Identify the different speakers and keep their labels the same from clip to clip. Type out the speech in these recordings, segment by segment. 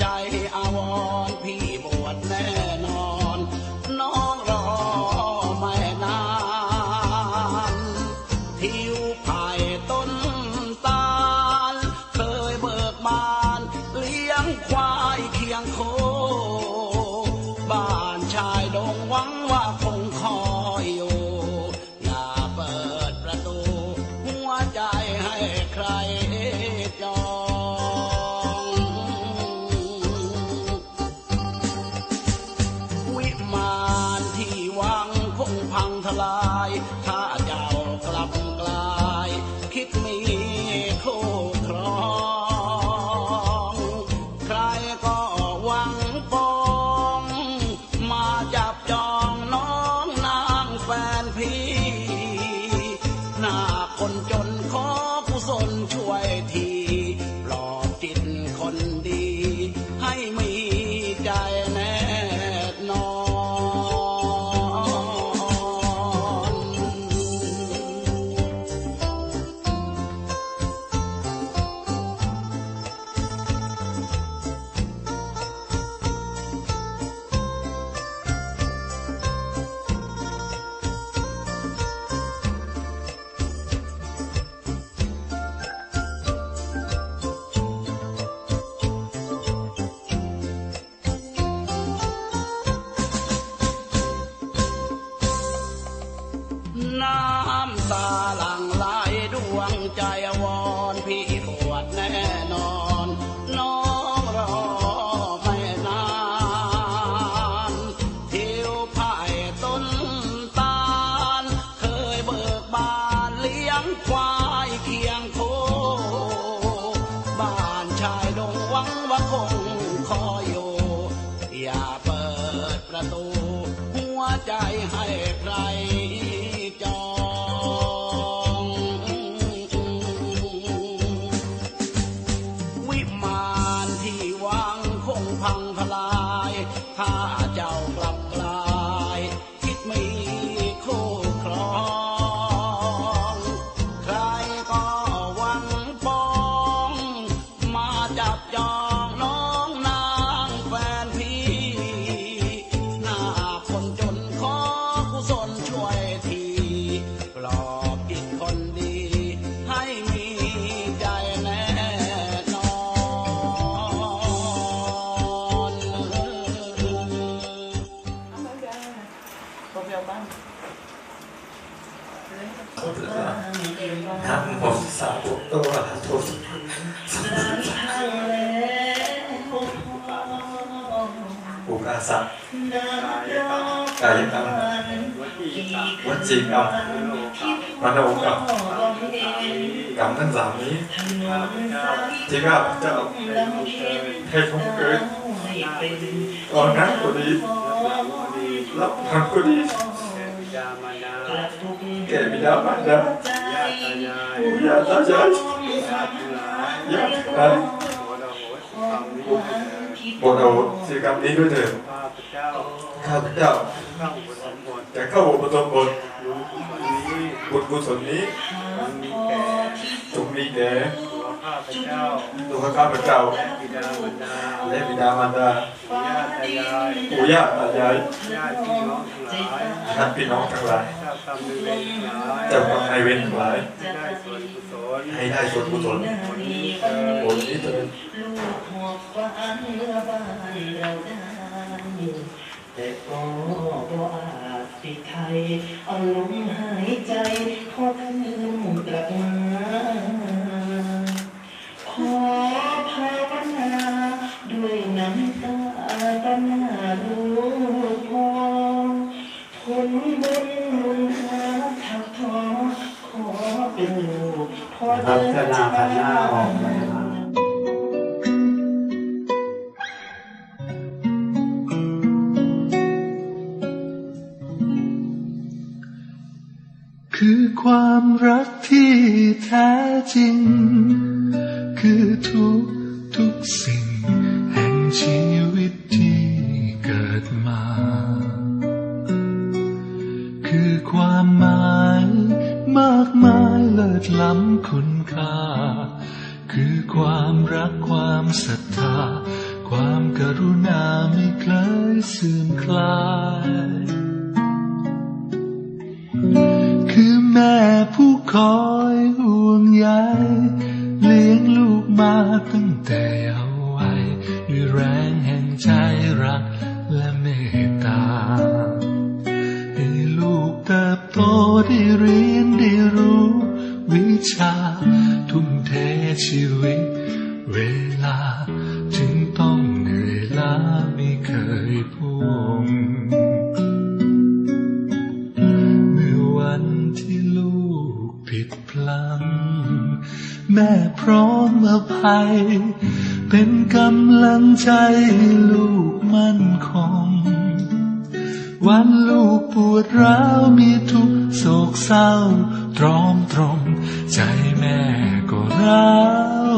Speaker 1: ใจ น้ำตาหลั่งไหลดวงใจวอนพี่ ถ้
Speaker 2: สะกายกรรมวจีกรรมมโนกรรมกรรมทั้งสามนี้ที่ข้าพเจ้าให้ทงเกิดตอนนั้นก็ดีรับมันก็ดีแก่บิดามารดาปู่ย่าตายายญาตายโปรดเอาสิ่งกรรมนี้ด้วยเถิด ข้าพเจ้าจะเข้าอุปสมบทบุญกุศลนี้จงมีแก่ตัวข้าพเจ้าและบิดามารดาปู่ย่าตายายญาติพี่น้องทั้งหลายเจ้ากรรมนายเวรทั้งหลายให้ได้ส่วนกุศลผลนี้เถิด
Speaker 3: ลูกหัวฟ้าเนื้อบ้านเราได้ แต่ก็บ่อาจสิไทย เอาลมหายใจทอดลืมกลับมาขอภาวนาด้วยน้ำตาตาหน้าลูกพอผลบุญมุนหาทักทอขอเป็นลูก
Speaker 4: นะครับเจ้าหน้าขันหน้า คื
Speaker 5: อความหมายมากมายเลิศล้ำคุณค่า คือความรักความศรัทธา ความกรุณาไม่เคยเสื่อมคลาย คือแม่ผู้คอยห่วงใยเลี้ยงลูกมาตั้งแต่ ได้เรียนได้รู้ วิชา ทุ่มเทชีวิต เวลา จึงต้องเหนื่อยล้าไม่เคยพ่วงเมื่อวันที่ลูกผิดพลั้งแม่พร้อมอภัย เป็นกำลังใจให้ลูกมั่นคงวันลูกปวดร้าวมีทุกข์ โศกเศร้าตรอมตรม ใจแม่ก็ร้า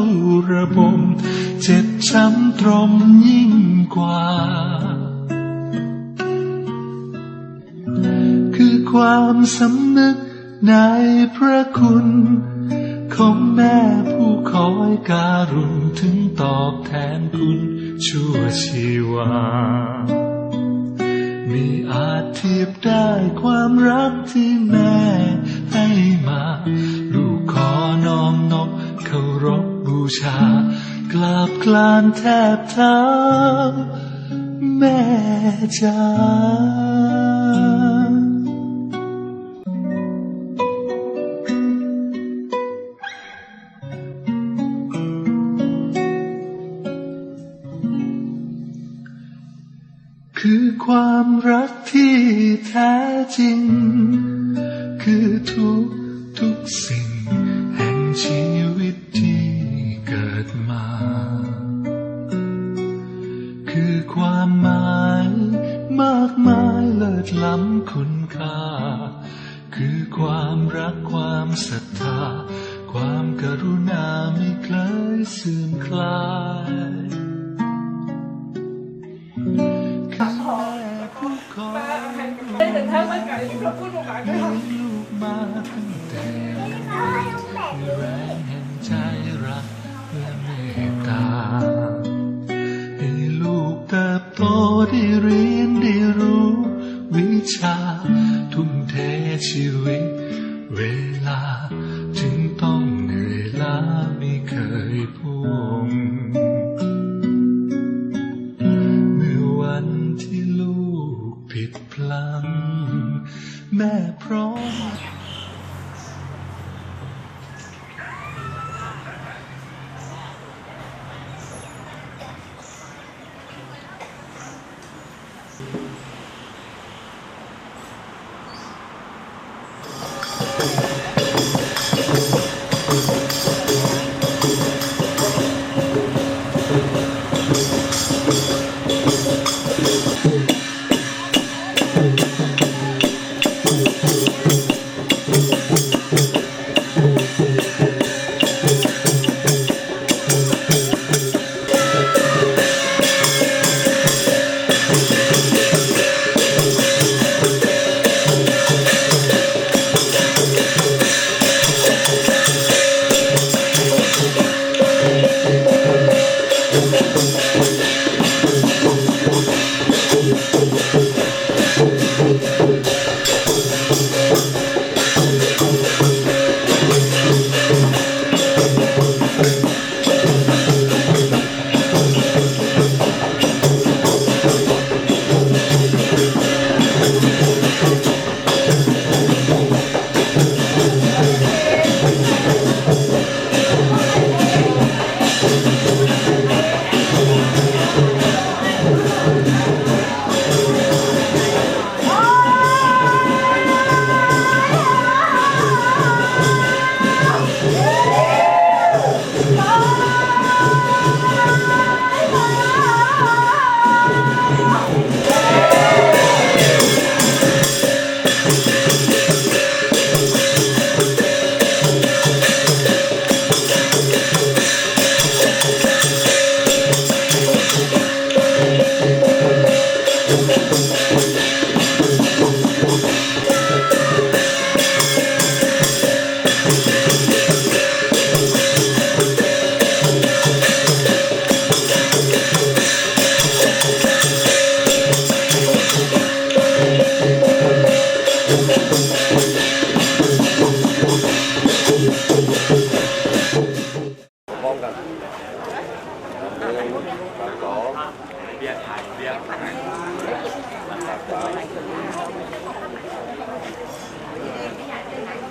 Speaker 5: วระบม เจ็บช้ำตรมยิ่งกว่า คือความสำนึกในพระคุณของแม่ผู้คอยการุณถึงตอบแทนคุณชั่วชีวา ม่อาจเทียบได้ความรักที่แม่ให้มา ลูกขอน้อมนบเคารพบูชากราบกลานแทบเท้าแม่จ้า ความรักที่แท้จริง คือทุกทุกสิ่ง แห่งชีวิตที่เกิดมา คือความหมายมากมายเลิศล้ำคุณค่า คือความรักความศรัทธา ความกรุณาไม่เคยเสื่อมคลาย
Speaker 6: ได้เรี
Speaker 5: ยนได้รู้ วิชา ทุ่มเทชีวิต เวลา Thank you.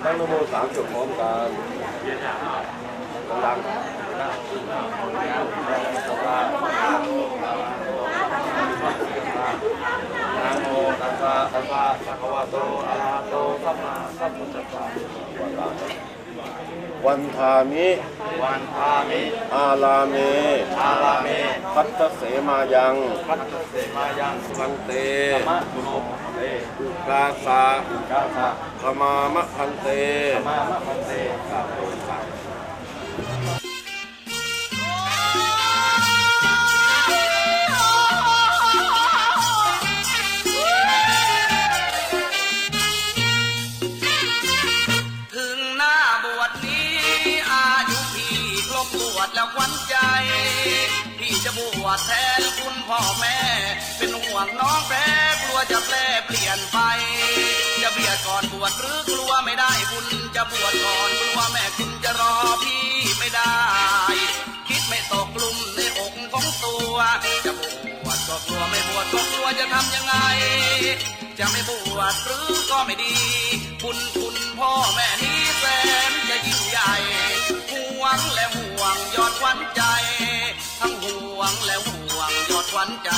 Speaker 5: ตั้งนโม
Speaker 6: สา
Speaker 7: มจบพร้อมกันดังนะโมตัสสะภะคะวะโตอะระหะโตสัมมาสัมพุทธัสสะ วันทามิ
Speaker 2: วันพามิ
Speaker 7: อาลาเม
Speaker 2: อาลาเม
Speaker 7: พัตตเสมายัง
Speaker 2: พัฒเสมายัง
Speaker 7: พันเต
Speaker 2: มะตุโมเต
Speaker 7: อุกาสา
Speaker 2: กาสะ
Speaker 7: ขมามะพันเต
Speaker 2: มามะพันเตกาโตสะ
Speaker 1: ถึ วชแทนคุณพ่อแม่ เป็นห่วงน้องแพ้กลัวจะแปรเปลี่ยนไป จะเบียดก่อนบวชหรือกลัวไม่ได้บุญจะบวชก่อนกลัวแม่คุณจะรอพี่ไม่ได้ คิดไม่ตกกลุ่มในอกของตัว จะบวชก็กลัวไม่บวชก็กลัวจะทำยังไง จะไม่บวชหรือก็ไม่ดี บุญคุณพ่อแม่นี้แสนจะยิ่งใหญ่ห่วงและห่วงยอดวันใจ ขวัญใจ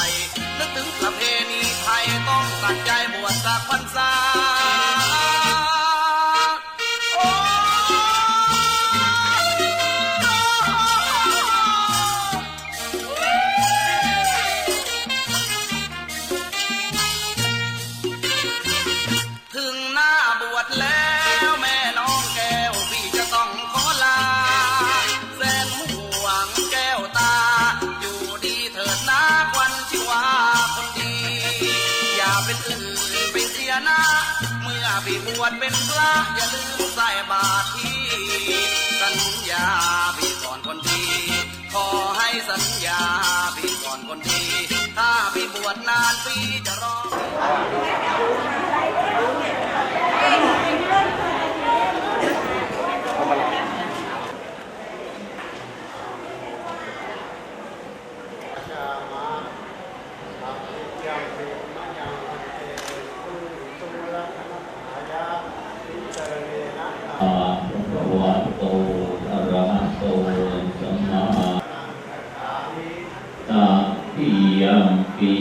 Speaker 1: นึกถึงประเพณีไทยต้องตั้งใจ วชเป็นพระอย่าลืมใส่บาตรที่ สัญญาพี่ก่อนคนดีขอให้สัญญาพี่ก่อนคนดีถ้าพี่บวชนานพี่จะรอ
Speaker 8: อะระวะโตอะระหะโตสัมมาตาปิ ยัมปี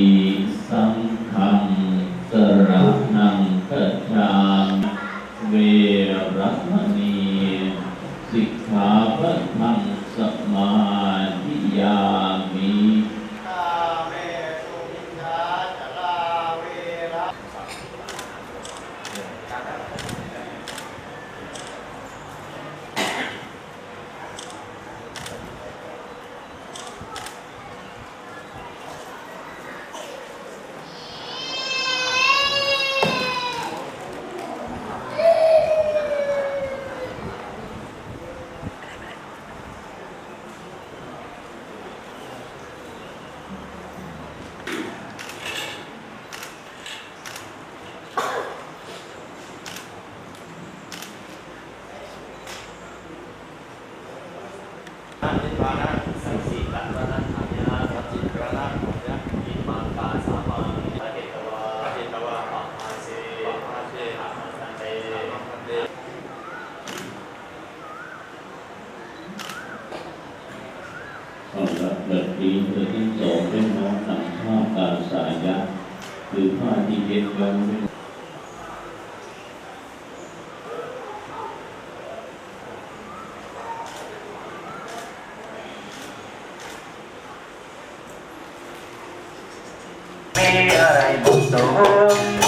Speaker 8: สังฆังสรณังคัจฉามิเวรัมณีสิกขาปะทังสมาธิยามิ
Speaker 2: นิพพานะสังสีตัตระนันหายาสัจจิกระนันหายาอิมาตาสามังพระเดตวาพระเดตวาปะมาเสปะมาเสหะมันเตมันเต
Speaker 8: เอาละเกิดปีเกิดที่สองเป็นน้องต่างชาติกาสายะหรือผ้าที่เย็นกันเป็น
Speaker 3: มี อ